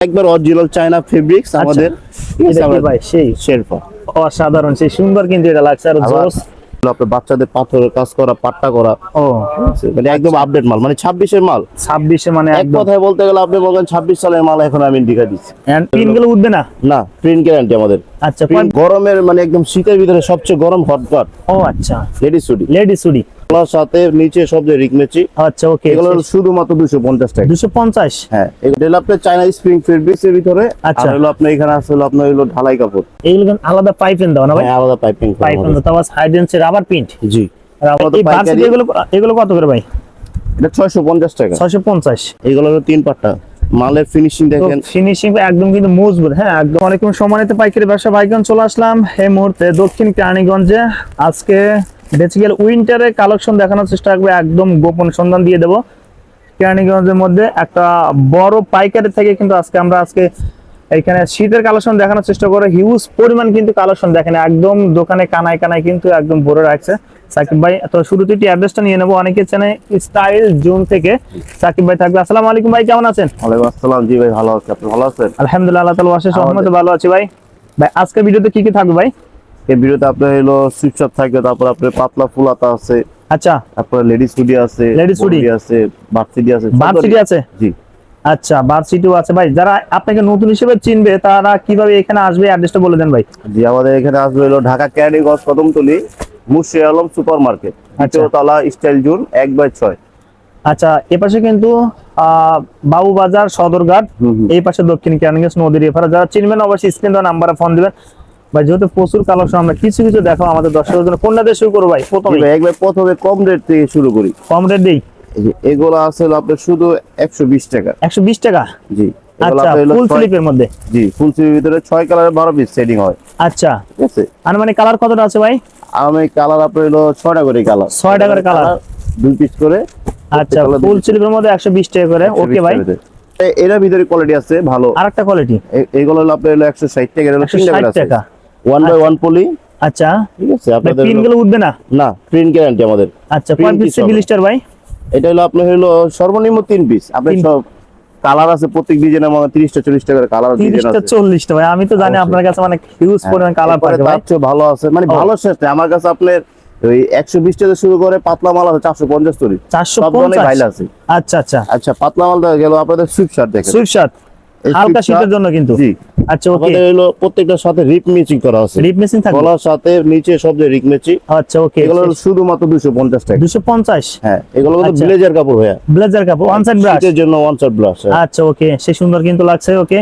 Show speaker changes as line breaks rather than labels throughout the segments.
একবার original China fabrics আমাদের
ভাই সেই।
শেরপা
অসাধারণ সেই সুন্দর কিন্তু এটা লাগছে। আর জোস।
আপনার বাচ্চাদের পাথরের কাজ করা পাট্টা করা।
ও।
মানে একদম আপডেট মাল মানে ছাব্বিশের মাল।
ছাব্বিশে মানে
এক কথায় বলতে গেলে আপনি বলবেন ছাব্বিশ সালের মাল এখন আমি দিচ্ছি।
গুলো উঠবে না?
না প্রিন্ট গ্যারান্টি আমাদের।
আচ্ছা
গরমের মানে একদম শীতের ভিতরে সবচেয়ে গরম
ও আচ্ছা।
লেডিস সুডি
লেডি সুডি
এগুলোর সাথে নিচে সব যে রিকমেচি
আচ্ছা ওকে
এগুলো শুধুমাত্র দুশো পঞ্চাশ টাকা।
দুশো পঞ্চাশ?
হ্যাঁ এগুলো চায়না স্প্রিং ফেব্রিক্স এর ভিতরে
আচ্ছা।
হলো এখানে আপনার হলো ঢালাই কাপড়।
এইগুলো আলাদা পাইপেন দাও না ভাই?
হ্যাঁ আলাদা পাইপিং
দাও রাবার প্রিন্ট
জি। আমাদের
এগুলো এগুলো কত করে ভাই?
এটা ছয়শো পঞ্চাশ টাকা।
ছয়শো পঞ্চাশ।
এগুলো হলো তিন পাট্টা। মালের ফিনিশিং দেখেন।
ফিনিশিং একদম কিন্তু মজবুত। হ্যাঁ একদম অনেক সম্মানিত পাইকারি ব্যবসা বাইকগঞ্জ চলে আসলাম। এই মুহূর্তে দক্ষিণ কেরানীগঞ্জে আজকে বেসিক্যাল উইন্টারে কালেকশন দেখানোর চেষ্টা করব একদম গোপন সন্ধান দিয়ে দেবো। কেরানীগঞ্জের মধ্যে একটা বড় পাইকারি থেকে কিন্তু আজকে আমরা আজকে এখানে শীতের কালেকশন দেখানোর চেষ্টা করে। হিউজ পরিমাণ কিন্তু কালেকশন দেখেন একদম দোকানে কানায় কানায় কিন্তু একদম ভরে রাখছে। সাকিব ভাই তো শুরুতে একটি অ্যাড্রেসটা নিয়ে নেব। অনেকে চেনে স্টাইল জোন থেকে। সাকিব ভাই থাকবে। আসসালামু আলাইকুম ভাই কেমন আছেন?
ওয়ালাইকুম আসসালাম। জি ভাই ভালো আছে। আপনি ভালো আছেন?
আলহামদুলিল্লাহ আল্লাহ তাআলা অশেষ রহমতে ভালো আছি ভাই। ভাই আজকের ভিডিওতে কি কি থাকবে ভাই?
এই ভিডিওতে আপনার হলো সুইপশপ থাকবে তারপর আপনার পাতলা ফুলাতা আছে।
আচ্ছা।
তারপর লেডিস হুডি আছে
লেডিস।
বডি আছে বার্সিডি আছে সব
ভার্সিটি আছে?
জি।
আচ্ছা ভার্সিটিও আছে। ভাই যারা আপনাকে নতুন হিসেবে চিনবে তারা কীভাবে এখানে আসবে অ্যাড্রেসটা বলে দেন ভাই।
জি আমাদের এখানে আসবে হলো ঢাকা ক্যারিগঞ্জ কদমতলি মুর্শি আলম সুপার মার্কেট দ্বিতীয় তলা স্টাইল জোন এক বাই ছয়।
আচ্ছা এপাশে কিন্তু আহ, বাবুবাজার সদরঘাট। এই পাশে দক্ষিণ কেরানীগঞ্জ নদীর এপারে। যারা চিনবেন অবশ্যই স্ক্রিন দেওয়া নাম্বারে ফোন দিবেন। ভাই যেহেতু প্রচুর কালেকশন আমরা কিছু কিছু দেখো আমাদের দর্শকের জন্য। কোনটা দিয়ে শুরু করব ভাই প্রথমে?
একবার প্রথমে কম রেট থেকে শুরু করি।
কম রেট দিই।
এগুলো আছে আপনার শুধু একশো বিশ টাকা।
একশো বিশ টাকা?
জি।
আচ্ছা ফুল স্লিপের মধ্যে?
জি ফুল স্লিভের ভিতরে ছয় কালারের বারো পিস সেটিং হয়।
আচ্ছা।
ঠিক আছে?
আর মানে কালার কতটা আছে ভাই?
আমি কালার আপনার হলো ছয়টা করে কালার
ছয়টা করে colour?
দুই পিস করে।
আচ্ছা ফুল স্লিপের মধ্যে একশো বিশ টাকা করে। ওকে ভাই।
টাকার ভিতরে। কোয়ালিটি আছে ভালো।
আরেকটা কোয়ালিটি
এগুলো হলো আপনার হলো একশো ষাট টাকা
একশো ষাট টাকা।
ওয়ান বাই ওয়ান পলি
আচ্ছা।
ঠিক আছে
আপনাদেরগুলো উঠবে না?
না প্রিন্ট গ্যারান্টি আমাদের।
আচ্ছা ভাই?
এটা হলো আপনার হলো সর্বনিম্ন তিন পিস
আপনি
সব কালার আছে প্রত্যেক ডিজাইনের মধ্যে তিরিশটা চল্লিশ টাকার কালার
তিরিশটা চল্লিশটা ভাই আমি তো জানি আপনার কাছে মানে হিউজ পরিমাণ কালার পাবে
তার চেয়ে ভালো আছে। মানে ভালো শেষ নেই। আমার কাছে আপনার ওই একশো বিশ টাকা শুরু করে পাতলা মাল আছে চারশো পঞ্চাশ তরি।
চারশো
আছে।
আচ্ছা আচ্ছা।
আচ্ছা পাতলা মাল দেখা গেল আপনাদের সুইপ শার্ট দেখেন
সুইপ শার্ট হালকা শীতের জন্য কিন্তু?
জি।
আচ্ছা ওকে।
আমাদের হলো প্রত্যেকটার সাথে রিপ ম্যাচিং করা আছে।
রিপ মেশিন থাকবে?
গলার সাথে নিচে সব যে রিপ ম্যাচিং
আচ্ছা ওকে
এগুলো শুধুমাত্র দুশো পঞ্চাশ টাকা।
দুশো পঞ্চাশ?
হ্যাঁ এগুলো
আচ্ছা।
ব্লেজার কাপড় ভাইয়া।
ব্লেজার কাপড় ওয়ান সাইড ব্রাশ
শীতের জন্য ওয়ান সাইড ব্লাশ
আচ্ছা ওকে সে সুন্দর কিন্তু লাগছে ওকে।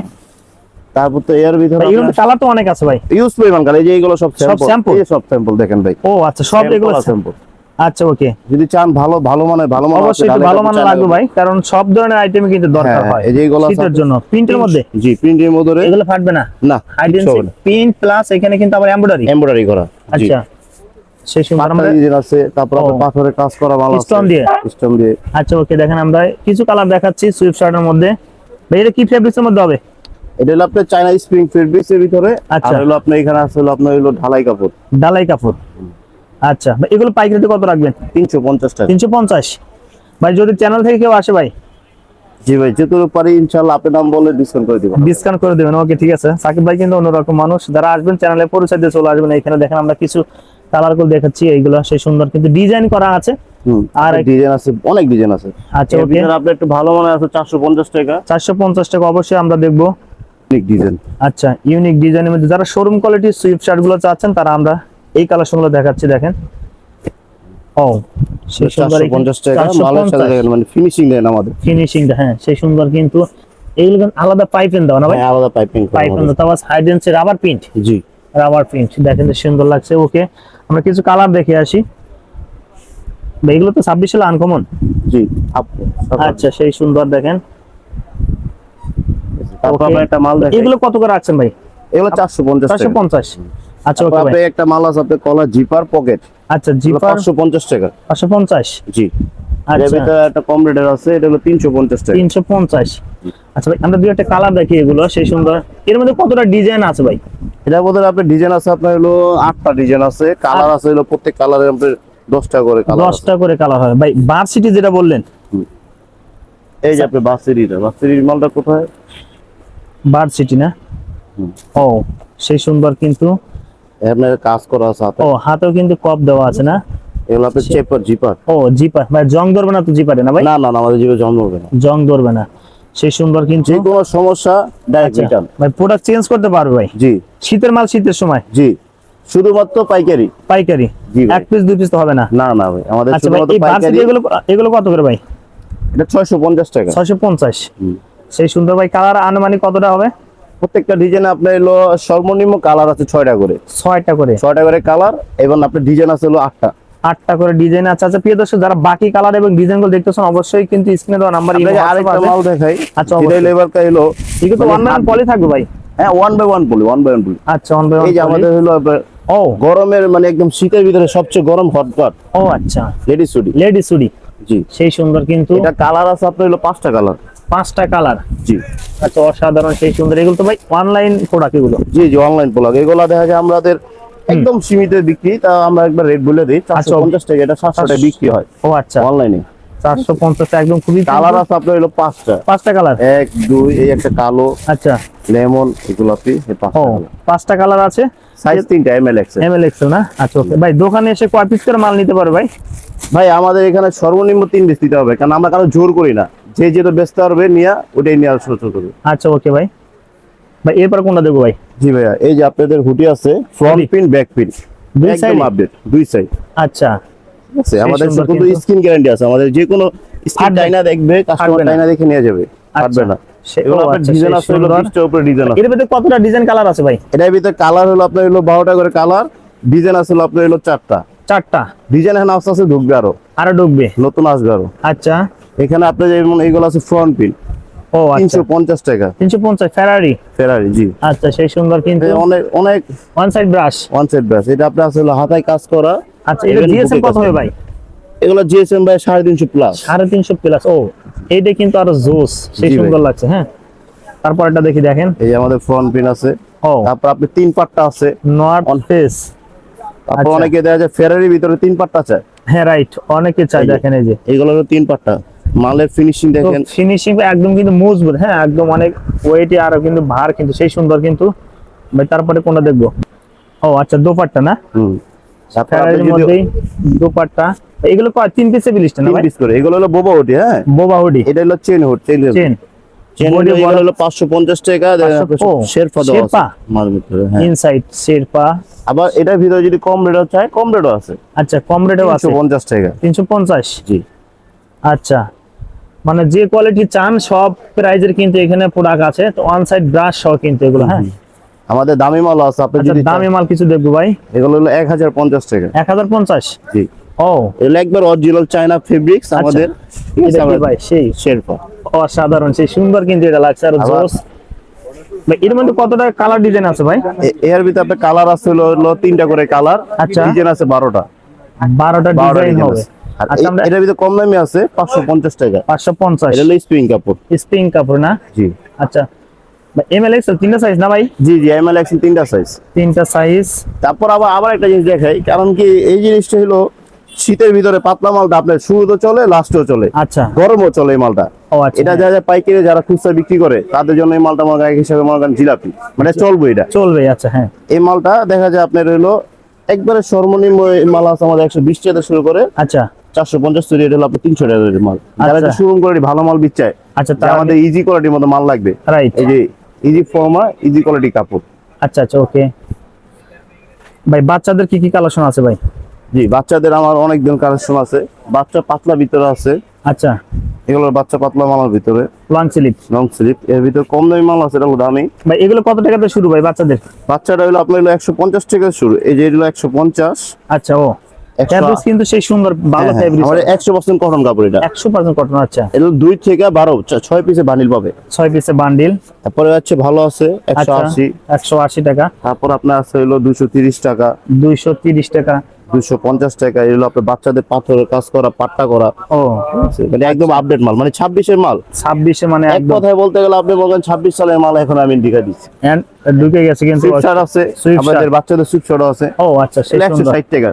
তারপর তো এর ভিতরে
এগুলো কালার তো অনেক আছে ভাই।
ইউজ পরিমাণ কাল এই যে এগুলো সব স্যাম্পল সব স্যাম্পল দেখেন ভাই।
ও আচ্ছা সব এগুলো
স্যাম্পল
আচ্ছা ওকে
যদি চান ভালো ভালো মানে ভালো মানে
অবশ্যই ভালো মানের লাগবে ভাই কারণ সব ধরনের আইটেম কিন্তু দরকার
হ্যাঁ,
হয়
এই যে এগুলো
শীতের জন্য। প্রিন্টের মধ্যে?
জি প্রিন্টের মধ্যে
এগুলো ফাটবে না?
না
প্রিন্ট প্লাস এখানে কিন্তু আবার এমব্রয়ডারি
এমব্রয়ডারি করা
আচ্ছা সেই সুন্দর
আছে তারপর। পাথরের কাজ করা ভালো
দিয়ে?
দিয়ে।
আচ্ছা ওকে দেখেন আমরা কিছু কালার দেখাচ্ছি শার্টের মধ্যে। ভাই এটা কি ফেব্রিক্সের মধ্যে হবে?
এটা হলো আপনার স্প্রিং ভিতরে
আচ্ছা।
আর হলো আপনার এখানে আছে হলো আপনার হলো ঢালাই কাপড়।
ঢালাই কাপড়। আচ্ছা ভাই এগুলো পাইকারিতে কত রাখবেন?
তিনশো পঞ্চাশ টাকা।
তিনশো পঞ্চাশ। ভাই যদি চ্যানেল থেকে কেউ আসে ভাই?
জি ভাই যেহেতু পারি ইনশাল্লাহ আপনার নাম বলে ডিসকাউন্ট করে দিব
ডিসকাউন্ট করে দেবেন ওকে ঠিক আছে। সাকিব ভাই কিন্তু অন্যরকম মানুষ। যারা আসবেন চ্যানেলে পরিচয় দিয়ে চলে আসবেন এখানে দেখেন আমরা কিছু কালারগুলো দেখাচ্ছি এইগুলো সেই সুন্দর কিন্তু ডিজাইন করা আছে। আর
ডিজাইন আছে অনেক ডিজাইন আছে।
আচ্ছা ওকে
আপনার একটু ভালো মনে আছে চারশো পঞ্চাশ টাকা।
চারশো পঞ্চাশ টাকা অবশ্যই আমরা দেখব।
অনেক ডিজাইন
আচ্ছা ইউনিক ডিজাইনের মধ্যে যারা শোরুম কোয়ালিটির সুইফট শার্টগুলো চাচ্ছেন তারা আমরা এই দেখাচ্ছি দেখেন। ও সেই সুন্দর
চারশো পঞ্চাশ টাকা মালের সাথে দেখেন মানে ফিনিশিং দেন আমাদের।
ফিনিশিং হ্যাঁ সেই সুন্দর কিন্তু। এইগুলো আলাদা পাইপেন দাও না ভাই?
হ্যাঁ, আলাদা পাইপিং
পাইপেন দাও তারপর রাবার প্রিন্ট
জি।
রাবার প্রিন্ট দেখেন সুন্দর লাগছে ওকে আমরা কিছু কালার দেখে আসি। এগুলো তো ছাব্বিশ সালে আনকমন
জি
আচ্ছা সেই সুন্দর দেখেন। এগুলো কত করে রাখছেন ভাই?
এগুলো চারশো পঞ্চাশ
চারশো পঞ্চাশ। আচ্ছা
আপনার একটা মাল আছে আপনার কলা জিপার পকেট।
আচ্ছা জিপার?
পাঁচশো পঞ্চাশ টাকা।
পাঁচশো পঞ্চাশ?
জি। এর
আচ্ছা
ভিতরে একটা কম রেটের আছে এটা হলো তিনশো পঞ্চাশ টাকা।
তিনশো পঞ্চাশ? আচ্ছা ভাই আমরা দুই একটা কালার দেখি এগুলো সেই সুন্দর। এর মধ্যে কতটা ডিজাইন আছে ভাই?
এটার মধ্যে আপনার ডিজাইন আছে আপনার হলো আটটা ডিজাইন আছে। কালার আছে হলো প্রত্যেক কালারের আপনার দশটা করে কালার
দশটা করে কালার হয়। ভাই ভার্সিটি যেটা বললেন?
এই যে আপনি মালটা কোথায়?
না? ও সেই সুন্দর কিন্তু।
আপনার কাজ করা আছে
ও হাতেও কিন্তু কপ দেওয়া আছে না?
এগুলো আপনার চেপার জিপার
ও জিপার। ভাই জং ধরবে না তো জিপারে না ভাই?
না না না, আমাদের জীবে জন্ম হবে না।
জং ধরবে না। সেই সুন্দর কিন্তু
যে কোনো সমস্যা ডাইরেক্ট রিটার্ন
ভাই প্রোডাক্ট চেঞ্জ করতে পারবে ভাই?
জি।
শীতের মাল শীতের সময়?
জি। শুধুমাত্র পাইকারি।
পাইকারি? এক পিস দুই পিস তো হবে না?
না না ভাই আমাদের
আচ্ছা
শুধুমাত্র পাইকারি।
এগুলো এগুলো কত করে ভাই?
এটা ছয়শো পঞ্চাশ টাকা।
ছয়শো পঞ্চাশ।
হুম।
সেই সুন্দর ভাই কালার আনুমানিক কতটা হবে?
প্রত্যেকটা ডিজাইনে আপনার এলো সর্বনিম্ন কালার আছে ছয়টা করে।
ছয়টা করে।
ছয়টা করে কালার এবং আপনার ডিজাইন আছে হলো আটটা।
আটটা করে ডিজাইন আছে। আচ্ছা প্রিয় দর্শক যারা বাকি কালার এবং ডিজাইনগুলো দেখতেছেন অবশ্যই কিন্তু স্ক্রিনে দেওয়া নাম্বার
আরেকটা মাল দেখাই।
আচ্ছা,
যেটা
অবশ্যই।
লেবারটা এলো
এগুলো তো ওয়ান ওয়ান পলি থাকবে ভাই।
হ্যাঁ ওয়ান বাই ওয়ান বলি ওয়ান বাই ওয়ান বলি
আচ্ছা ওয়ান বাই ওয়ান
এই যে আমাদের হলো
ও।
গরমের মানে একদম শীতের ভিতরে সবচেয়ে গরম হট কাট
ও আচ্ছা।
লেডিস সুডি
লেডিস সুডি
জি।
সেই সুন্দর কিন্তু
এটা কালার আছে আপনার হলো পাঁচটা কালার
পাঁচটা কালার।
জি।
আচ্ছা অসাধারণ সেই সুন্দর। এগুলো তো ভাই অনলাইন প্রোডাক্ট এগুলো?
জি জি অনলাইন প্রোডাক্ট এগুলো দেখা যায় আমাদের একদম সীমিত বিক্রি। তা আমরা একবার রেট বলে দিই।
আচ্ছা।
চারশো পঞ্চাশ টাকা এটা সাতশো টাকা বিক্রি হয়
ও আচ্ছা।
অনলাইনে
চারশো পঞ্চাশ একদম খুবই
কালার আছে আপনার হলো পাঁচটা।
পাঁচটা কালার
এক দুই এই একটা কালো
আচ্ছা।
লেমন গোলাপি পাঁচটা
পাঁচটা কালার আছে?
সাইজ তিনটা M L XL
M L XL না? আচ্ছা ওকে। ভাই দোকানে এসে কয় পিস করে মাল নিতে পারে ভাই?
ভাই আমাদের এখানে সর্বনিম্ন তিন পিস দিতে হবে। কারণ আমরা কারও জোর করি না। যে যেটা ব্যস্ত পারবে নিয়ে ওটাই নেওয়ার সুযোগ করবে।
আচ্ছা ওকে ভাই। ভাই এরপর কোনটা দেবো ভাই?
জি ভাইয়া এই যে আপনাদের হুডি আছে ফ্রন্ট পিন ব্যাক পিন
দুই side-এ?
আপডেট দুই সাইড
আচ্ছা।
আছে? আমাদের শুধু। স্ক্রিন গ্যারান্টি আছে আমাদের যে কোনো স্ক্রিন
ফাটবে?
টাইনা দেখবে কাস্টমার
না?
টাইনা দেখে নিয়ে যাবে না। আপনার
আচ্ছা,
ডিজাইন আছে হলো
সুন্দর।
20 টার উপরে ডিজাইন আছে।
এর ভিতরে কতটা ডিজাইন কালার আছে ভাই?
এটার ভিতরে কালার হলো আপনার হলো 12টা করে কালার ডিজাইন আছে হলো আপনার হলো চারটা।
চারটা।
ডিজাইন এখানে আস্তে আস্তে ঢুকবে আরও
আরও ঢুকবে?
নতুন আসবে আরও।
আচ্ছা।
এখানে আপনার যেমন এইগুলো আছে ফ্রন্ট পিন
ও আচ্ছা।
টাকা।
তিনশো পঞ্চাশ ফেরারি
ফেরারি জি।
আচ্ছা সেই সুন্দর কিন্তু
অনেক অনেক
one side brush
one set brush এটা হলো হাতায় কাজ করা।
আচ্ছা এটা জিএসএম কত হবে ভাই?
এগুলো জিএসএম ভাই সাড়ে তিনশো প্লাস
সাড়ে তিনশো প্লাস ও এইটা কিন্তু আরও জোস সেই সুন্দর লাগছে হ্যাঁ? তারপর এটা দেখি দেখেন।
এই আমাদের ফ্রন্ট পিন আছে।
ও।
তারপর আপনি তিন পাট্টা আছে। On-
ফেস
তারপর
আচ্ছা।
অনেকে দেখা যায় ফেরারির ভিতরে তিন পাট্টা চায়।
হ্যাঁ রাইট অনেকে চাই
এই যে।
দেখেন এই যে।
এগুলো তিন পাট্টা। মালের ফিনিশিং দেখেন।
ফিনিশিং একদম কিন্তু মজবুত হ্যাঁ একদম অনেক ওয়েটে আরও কিন্তু ভার কিন্তু সেই সুন্দর কিন্তু। ভাই তারপরে কোনটা দেখব? ও আচ্ছা দোপাট্টা না?
হুম।
ফেরারির মধ্যেই দোপাট্টা। এগুলো তিন পিসে বিলিশটা না ভাই?
পিস করে। এগুলো হলো বোবা ওটি হ্যাঁ?
বোবা হুডি
এটা হলো চেন হুড চেন
চেন বড়-
হলো পাঁচশো পঞ্চাশ টাকা
ও,
শেরফা
শেরপা?
হ্যাঁ।
Inside sherpa.
আবার এটার ভিতরে যদি কম রেটও কম রেটও আছে।
আচ্ছা কম রেটেও আছে।
তিনশো পঞ্চাশ টাকা।
তিনশো পঞ্চাশ?
জি।
আচ্ছা। মানে যে কোয়ালিটি চান সব প্রাইজের কিন্তু এখানে প্রোডাক্ট আছে। তো ওয়ান সাইড ব্রাশ সহ কিন্তু এগুলো হ্যাঁ।
আমাদের দামি মাল আছে আপনি
আচ্ছা
যদি
দামি মাল কিছু দেখব ভাই।
এগুলো হলো এক হাজার পঞ্চাশ টাকা।
এক হাজার পঞ্চাশ?
জি।
ও।
এগুলো একবার অরিজিনাল চায়না ফেব্রিক্স আমাদের ঠিক আছে,
এটা কি
আমাদের
ভাই? সেই।
শেরপা
অসাধারণ সেই সুন্দর কিন্তু এটা লাগছে। আর জোস। এর মধ্যে কতটা কালার ডিজাইন আছে ভাই?
এর ভিতরে আপনার কালার আছে হলো হলো তিনটা করে কালার
আচ্ছা।
ডিজাইন আছে বারোটা।
বারোটা
বারোটা
ডিজাইন
ডিজাইন
হবে।
আছে। আর
আচ্ছা
এটার ভিতরে কম দামি আছে পাঁচশো পঞ্চাশ টাকা।
পাঁচশো পঞ্চাশ।
এটা হলো স্প্রিং কাপড়।
স্প্রিং কাপড় না?
জি।
আচ্ছা। এক্সেল তিনটা সাইজ না ভাই?
জি জি তিনটা সাইজ
তিনটা সাইজ
তারপর আবার আবার একটা জিনিস দেখাই কারণ কি এই জিনিসটা হলো শীতের ভিতরে পাতলা মালটা আপনার শুরুতেও চলে লাস্টেও চলে।
আচ্ছা।
গরমও চলে এই মালটা।
ও আচ্ছা।
এটা যা যা পাইকারি যারা খুচরা বিক্রি করে তাদের জন্য এই মালটা মনে করেন হিসাবে মনে করেন জিলাপি। মানে চলবে এটা।
চলবে আচ্ছা হ্যাঁ।
এই মালটা দেখা যায় আপনার হলো একবারে সর্বনিম্ন মাল আছে আমাদের একশো বিশ টাকা শুরু করে
আচ্ছা।
চারশো পঞ্চাশ তৈরি এটা হলো আপনার তিনশো টাকা মাল। যারা
আচ্ছা।
শোরুম কোয়ালিটি ভালো মাল বিচ্ছায়
আচ্ছা
আমাদের ইজি কোয়ালিটির মতো মাল লাগবে।
রাইট
এই যে ইজি ফর্মা ইজি কোয়ালিটি কাপড়।
আচ্ছা আচ্ছা ওকে ভাই বাচ্চাদের কি কি কালেকশন আছে ভাই?
জি বাচ্চাদের আমার অনেক দিন কালেকশন আছে। বাচ্চা পাতলা ভিতরে আছে।
আচ্ছা।
এগুলোর বাচ্চা পাতলা মালের ভিতরে।
লং স্লিপ
লং স্লিপ এর ভিতরে কম দামি মাল আছে এটা দামি।
ভাই এগুলো কত টাকাতে শুরু ভাই বাচ্চাদের?
বাচ্চাটা হলো আপনার হলো একশো পঞ্চাশ টাকা শুরু। এই যে হলো একশো পঞ্চাশ।
আচ্ছা ও। ফ্যাব্রিক্স কিন্তু সেই সুন্দর ভালো ফ্যাব্রিক্স
আমাদের একশো পার্সেন্ট কটন কাপড় এটা।
একশো পার্সেন্ট কটন আচ্ছা।
এটা দুই থেকে বারো ছ- ছয় পিসে বান্ডিল পাবে।
ছয় পিসে বান্ডিল
তারপরে হচ্ছে ভালো আছে একশো
আচ্ছা
আশি
একশো আশি টাকা।
তারপর আপনার আছে হলো দুশো তিরিশ টাকা।
দুইশো তিরিশ টাকা।
দুশো পঞ্চাশ টাকা এগুলো আপনার বাচ্চাদের পাথরের কাজ করা পাট্টা করা।
ও।
মানে একদম আপডেট মাল মানে ছাব্বিশের মাল।
ছাব্বিশে মানে
এক কথায় বলতে গেলে আপনি বলবেন ছাব্বিশ সালের মাল এখন আমি দেখা দিচ্ছি।
ঢুকে গেছে কিন্তু
আছে আমাদের বাচ্চাদের সুইফট শার্ট আছে।
ও আচ্ছা
একশো ষাট টাকা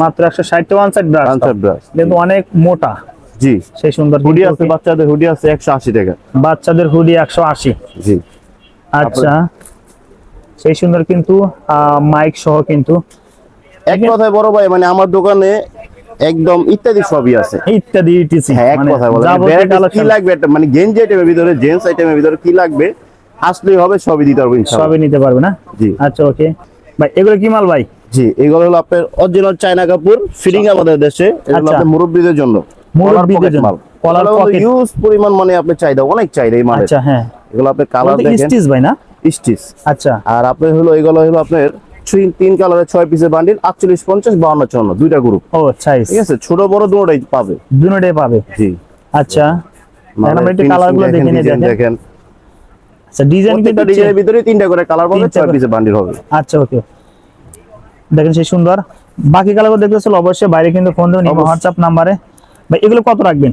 মাত্র একশো ষাট ওয়ান সাইড ব্রাশ
ব্রাশ
কিন্তু অনেক মোটা।
জি।
সেই সুন্দর
হুডি আছে বাচ্চাদের হুডি আছে একশো আশি টাকা।
বাচ্চাদের হুডি একশো আশি।
জি।
আচ্ছা। সেই সুন্দর কিন্তু মাইক সহ কিন্তু
এক কথায় বড় ভাই মানে আমার দোকানে একদম ইত্যাদি সবই আছে।
ইত্যাদি ইটিসি
হ্যাঁ এক কথা বলে কি লাগবে মানে গেঞ্জি আইটেমের ভিতরে জেন্টস আইটেমের ভিতরে কি লাগবে আসলেই হবে সবই দিতে পারব ইনশাআল্লাহ
সবই নিতে পারবে না?
জি।
আচ্ছা ওকে ভাই এগুলো কি মাল ভাই?
জি এগুলো হলো আপনার অরিজিনাল চায়না কাপড় ফিটিং আমাদের দেশে এগুলো
আচ্ছা।
আপনার মুরব্বীদের জন্য
মুরব্বিদের জন্য। মাল। কলার পকেট
ইউজ পরিমাণ মানে আপনার চাহিদা অনেক চাহিদা এই মালের।
আচ্ছা হ্যাঁ।
এগুলো আপনার কালার দেখেন।
স্টিচ ভাই না?
স্টিচ।
আচ্ছা।
আর আপনার হলো এগুলো হলো আপনার তিন কালারের ছয় পিসের বান্ডিল আটচল্লিশ পঞ্চাশ বাউন্ন চুয়ান্ন দুইটা গ্রুপ
ও সাইজ
ঠিক আছে? ছোট বড় দুটোটাই পাবে।
দুটোটাই পাবে?
জি।
আচ্ছা।
দেখেন,
দেখে আচ্ছা ডিজাইন কিন্তু
ডিজাইনের ভিতরে তিনটা করে কালার পাবে ছয় পিসের বান্ডিল হবে।
আচ্ছা ওকে দেখেন সেই সুন্দর। বাকি কালারগুলো দেখতে চলো অবশ্যই বাইরে কিন্তু ফোন দেবেন হোয়াটসঅ্যাপ নাম্বারে ভাই এগুলো কত রাখবেন?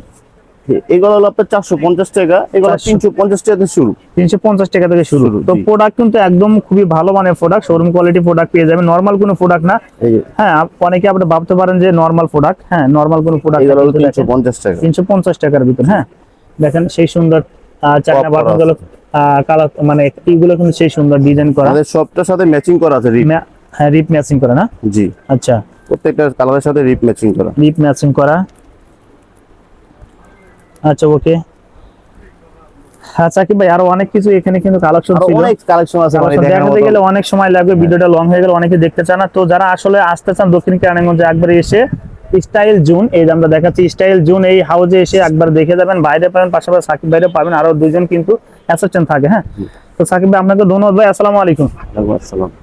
এগুলো হলো আপনার চারশো পঞ্চাশ টাকা এগুলো তিনশো পঞ্চাশ টাকা থেকে শুরু।
তিনশো পঞ্চাশ টাকা থেকে শুরু। তো প্রোডাক্ট কিন্তু একদম খুবই ভালো মানের প্রোডাক্ট শোরুম কোয়ালিটি প্রোডাক্ট পেয়ে যাবেন। নর্মাল কোনো প্রোডাক্ট না। হ্যাঁ অনেকে আপনি ভাবতে পারেন যে নর্মাল প্রোডাক্ট হ্যাঁ নর্মাল কোনো প্রোডাক্ট
এগুলো তিনশো পঞ্চাশ টাকা।
তিনশো পঞ্চাশ টাকার ভিতর হ্যাঁ। দেখেন সেই সুন্দর আহ, চায়না বাটনগুলো কালার মানে এইগুলো কিন্তু সেই সুন্দর ডিজাইন করা।
সবটার সাথে ম্যাচিং করা আছে রিপ
ম্যা- হ্যাঁ রিপ ম্যাচিং করা না?
জি।
আচ্ছা।
প্রত্যেকটা কালারের সাথে রিপ ম্যাচিং করা।
রিপ ম্যাচিং করা। আচ্ছা ওকে হ্যাঁ সাকিব ভাই আরও অনেক কিছু এখানে কিন্তু কালেকশন ছিল।
অনেক কালেকশন আছে
দেখাতে গেলে অনেক সময় লাগবে ভিডিওটা লং হয়ে গেলে অনেকে দেখতে চান না। তো যারা আসলে আসতে চান দক্ষিণ কেরানীগঞ্জে একবারে এসে স্টাইল জুন এই যে আমরা দেখাচ্ছি স্টাইল জুন এই হাউজে এসে একবার দেখে যাবেন বাইরে পাবেন পাশাপাশি সাকিব ভাইরে পাবেন আরও দুজন কিন্তু অ্যাসিস্ট্যান্ট থাকে হ্যাঁ? তো সাকিব ভাই আপনাকে ধন্যবাদ ভাই আসসালামু আলাইকুম।
আসসালাম।